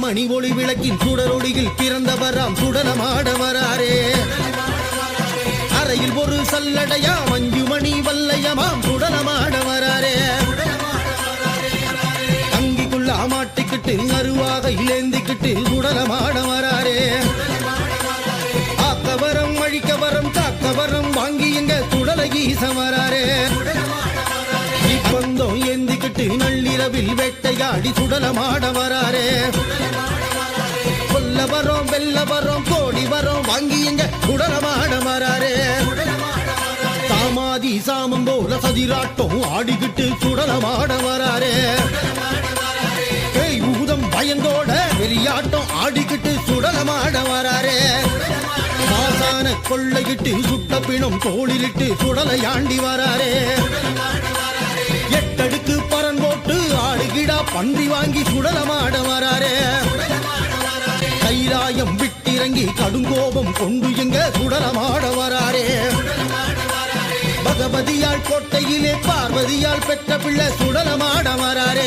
மணி ஒளி விளக்கின் சுடரொளியில் பிறந்தவராம் சுடனமாட வராரே அறையில் ஒரு சல்லடையா மஞ்சு மணி வல்லையமாம் சுடனமாட வராரே அங்கிக்குள்ள மாட்டிக்கிட்டு அருவாக இழந்திக்கிட்டு சுடனமாட வராரே ஆக்கவரம் அழிக்கவரம் தாக்கவரம் வாங்கி எங்க சுடல ஈசவராரே இப்பந்தம் ஏந்திக்கிட்டு நள்ளிரவில் வேட்டையாடி சுடலமாட வரா வாங்கி எங்க சுடலமாட மாறாரே. சாமாதி சாமம் போல சதிராட்டம் ஆடிக்கிட்டு சுடலமாட வராரே பேய் ஊதம் பயந்தோட வெளியாட்டம் ஆடிக்கிட்டு சுடலமாட வராரே மாசான கொள்ளையிட்டு சுட்ட பிணம் தோளிலிட்டு சுடலையாண்டி வராரே. எட்டடுக்கு பரன் போட்டு ஆடுகிடா பன்றி வாங்கி சுடலமாட வராரே கைராயம் விட்டு இறங்கி கடுங்கோபம் கொண்டு எங்க சுடலமாட வராரே. பகவதியால் கோட்டையிலே பார்வதியால் பெற்ற பிள்ளை சுடலமாட வராரே.